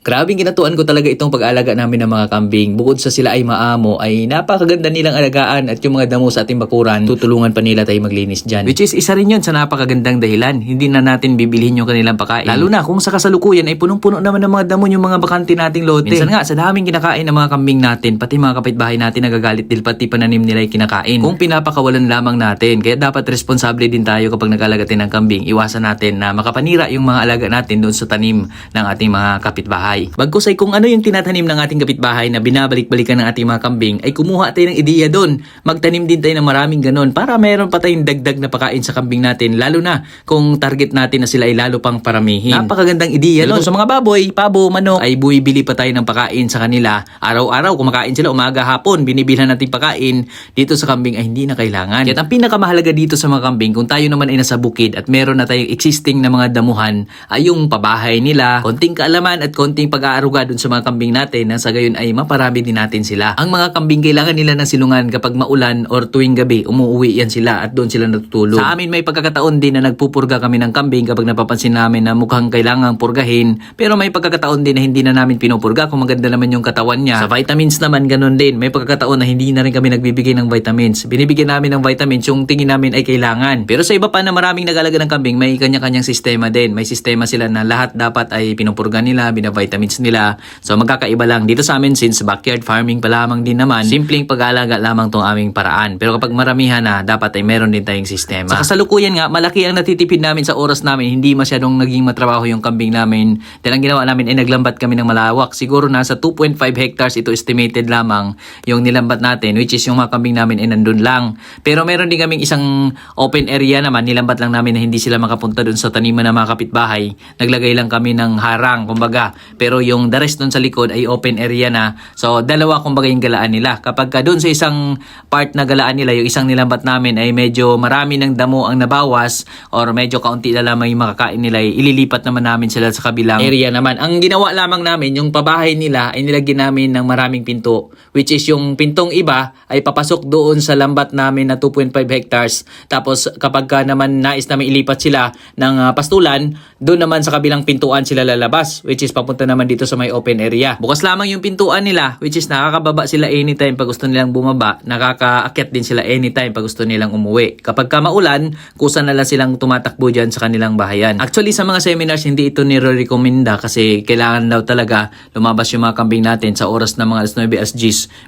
Grabing ginatuan ko talaga itong pag-alaga namin ng mga kambing. Bukod sa sila ay maamo, ay napakaganda nilang alagaan at yung mga damo sa ating bakuran, tutulungan pa nila tayo maglinis dyan. Which is isa rin yun sa napakagandang dahilan. Hindi na natin bibilhin yung kanilang pagkain. Lalo na kung sa kasalukuyan ay punong-puno naman ng mga damo yung mga bakante nating lote. Minsan nga, sa daming kinakain ng mga kambing natin, pati mga kapitbahay natin nagagalit dahil pati pananim nila ay kinakain. Kung pinapakawalan lamang natin, kaya dapat responsable din tayo kapag nag-alagatin ng kambing. Iwasan natin na makapanira yung mga alaga natin doon sa tanim ng ating mga kapitbahay. Bagkus ay kung ano yung tinatanim ng ating kapitbahay na binabalik-balikan ng ating mga kambing, ay kumuha tayo ng ideya doon. Magtanim din tayo ng maraming ganon para meron pa tayong dagdag na pakain sa kambing natin, lalo na kung target natin na sila ay lalo pang paramihin. Napakagandang ideya nun. Sa mga baboy, pabo, manok, ay buibili pa tayo ng pakain sa kanila. Araw-araw, kumakain sila umaga, hapon, binibilhan natin pakain. Dito sa kambing ay hindi na kailangan. Kaya ang pinakamahalaga dito sa mga kambing, kung tayo naman ay nasa bukid at meron na tayong existing na mga damuhan, ay yung pabahay nila, konting kaalaman at konting pag-aaruga dun sa mga kambing natin na sa gayon ay maparami din natin sila. Ang mga kambing kailangan nila ng silungan kapag maulan or tuwing gabi, umuwi yan sila at doon sila natutulog. Sa amin may pagkakataon din na nagpupurga kami ng kambing kapag napapansin namin na mukhang kailangang purgahin, pero may pagkakataon din na hindi na namin pinupurga kung maganda naman yung katawan niya. Sa vitamins naman ganun din. May pagkakataon na hindi na rin kami nagbibigay ng vitamins. Binibigyan namin ng vitamins yung tingin namin ay kailangan. Pero sa iba pa na maraming nag-alaga ng kambing, may kanya-kanyang sistema din. May sistema sila na lahat dapat ay pinupurga nila, binavitamins nila. So magkakaiba lang dito sa amin since backyard farming pa lamang din naman. Simpleng pag-alaga lamang tong aming paraan. Pero kapag maramihan na, dapat ay meron din tayong sistema. Sa kasalukuyan nga, malaki ang natitipid namin sa oras namin. Hindi masyadong naging matrabaho yung kambing namin. Dahil ang ginawa namin ay naglambat kami ng malawak. Siguro nasa 2.5 hectares ito estimated lamang yung nilambat natin which is yung mga kambing namin ay nandun lang. Pero meron din kaming isang open area naman. Nilambat lang namin na hindi sila makapunta dun sa taniman ng mga kapitbahay. Naglagay lang kami ng harang, kumbaga. Pero yung the rest dun sa likod ay open area na. So, dalawa kumbaga yung galaan nila. Kapag ka dun sa isang part na galaan nila, yung isang nilambat namin ay medyo marami ng damo ang nabawas or medyo kaunti na lamang yung makakain nila, ay ililipat naman namin sila sa kabilang area naman. Ang ginawa lamang namin, yung pabahay nila ay nilagyan namin ng maraming pinto, which is yung pintong iba ay papasok doon sa lambat namin na 2.5 hectares. Tapos kapag ka naman nais namin ilipat sila ng ah, pastulan, doon naman sa kabilang pintuan sila lalabas, which is papunta naman dito sa may open area. Bukas lamang yung pintuan nila, which is nakakababa sila anytime pag gusto nilang bumaba, nakakaakyat din sila anytime pag gusto nilang umuwi. Kapag ka maulan, kusa na lang silang tumatakbo dyan sa kanilang bahayan. Actually, sa mga seminars, hindi ito nire-recommenda kasi kailangan daw talaga lumabas yung mga kambing natin sa oras ng mga alas 9 as.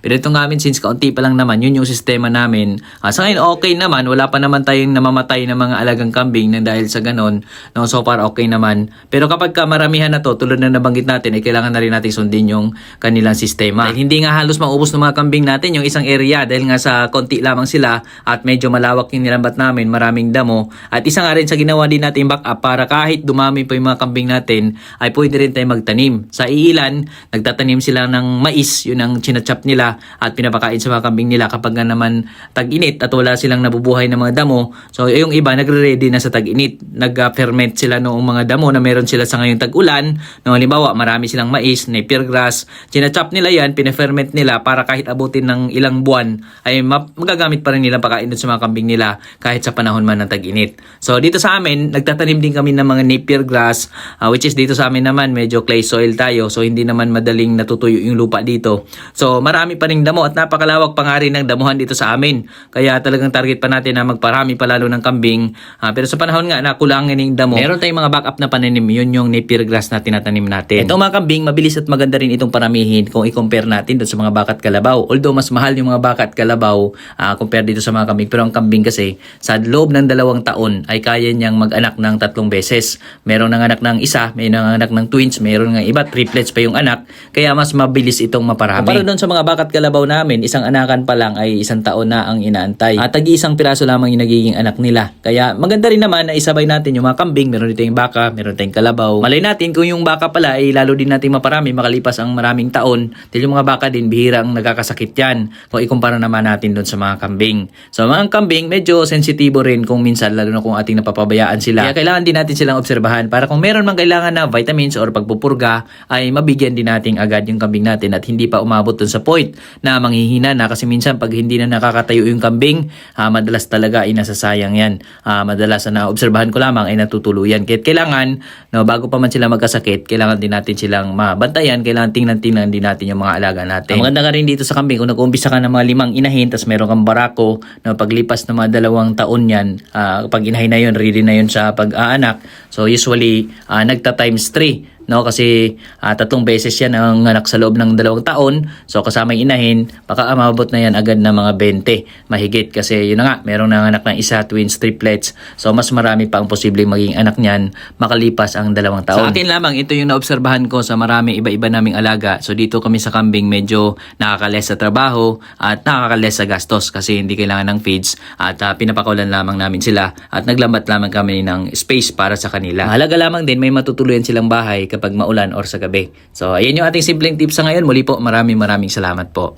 Pero ito nga amin, since kaunti pa lang naman, yun yung sistema namin. Ah, sa ngayon, okay naman. Wala pa naman tayong namamatay ng mga alagang kambing na dahil sa ganon. No, so far, okay naman. Pero kapag ka maramihan na to, tulad na nabanggit natin, ay kailangan na rin natin sundin yung kanilang sistema. Dahil hindi nga halos maubos ng mga kambing natin yung isang area dahil nga sa konti lamang sila at medyo malawak yung nilambat namin, maraming damo. At isa nga rin sa ginawa din natin backup para kahit dumami pa yung mga kambing natin, ay pwede rin tayo magtanim. Sa iilan, nagtatanim sila ng mais, yun ang chinachap nila at pinapakain sa mga kambing nila kapag nga naman tag-init at wala silang nabubuhay ng mga damo. So yung iba nagre-ready na sa tag-init. Nag-ferment sila noong mga damo na meron sila sa ngayong tag-ulan. No, halimbawa, marami silang mais, napier grass. Chinachap nila yan, pinaferment nila para kahit abutin ng ilang buwan ay ma- magagamit pa rin nila pakain dun sa mga kambing nila kahit sa panahon man ng tag-init. So dito sa amin, nagtatanim din kami ng mga napier grass uh, which is dito sa amin naman medyo clay soil tayo so hindi naman madaling natutuyo yung lupa dito. So marami pa ring damo at napakalawak pa nga rin ng damuhan dito sa amin. Kaya talagang target pa natin na magparami pa lalo ng kambing. Ah, pero sa panahon nga na kulangin yung damo, meron tayong mga backup na pananim. Yun yung napier grass na tinatanim natin. Itong mga kambing, mabilis at maganda rin itong paramihin kung i-compare natin doon sa mga bakat kalabaw. Although mas mahal yung mga bakat kalabaw ah, compare dito sa mga kambing. Pero ang kambing kasi sa loob ng dalawang taon ay kaya niyang mag-anak ng tatlong beses. Meron ng anak ng isa, may nang anak ng twins, meron ng iba, triplets pa yung anak. Kaya mas mabilis itong maparami. Para doon sa mga bakat kalabaw namin, isang anakan pa lang ay isang taon na ang inaantay. At tagi-isang piraso lamang yung nagiging anak nila. Kaya maganda rin naman na isabay natin yung mga kambing, meron din tayong baka, meron tayong kalabaw. Malay natin kung yung baka pala ay lalo din natin maparami makalipas ang maraming taon. Dahil yung mga baka din, bihirang nagkakasakit yan. Kung ikumpara naman natin doon sa mga kambing. So mga kambing, medyo sensitibo rin kung minsan, lalo na kung ating napapabayaan sila. Kaya kailangan din natin silang obserbahan para kung meron mang kailangan na vitamins or pagpupurga, ay mabigyan din natin agad yung kambing natin at hindi pa umabot dun sa point na manghihina na kasi minsan pag hindi na nakakatayo yung kambing, ah, madalas talaga ay nasasayang yan. Ah, madalas na obserbahan ko lamang ay natutuluyan. Kaya kailangan, no, bago pa man sila magkasakit, kailangan din natin silang mabantayan, kailangan tingnan-tingnan din natin yung mga alaga natin. Ang maganda ka rin dito sa kambing, kung nag-uumpisa ka ng mga limang inahin, tapos meron kang barako, na paglipas ng mga dalawang taon yan, ah, pag inahin na yun, ready na yun sa pag-aanak. So usually, ah, nagta times 3 no kasi ah, tatlong beses yan ang anak sa loob ng dalawang taon. So kasama yung inahin baka umabot na yan agad na mga 20 mahigit. Kasi yun na nga merong nanganak ng isa twins triplets. So mas marami pa ang posibleng maging anak niyan makalipas ang dalawang taon. Sa akin lamang ito yung naobserbahan ko sa marami iba-iba naming alaga. So dito kami sa kambing medyo nakakales sa trabaho at nakakales sa gastos kasi hindi kailangan ng feeds at ah, pinapakawalan lamang namin sila at naglambat lamang kami ng space para sa kanila. Mahalaga lamang din may matutuluyan silang bahay kapag maulan or sa gabi. So, ayan yung ating simpleng tips sa ngayon. Muli po, maraming maraming salamat po.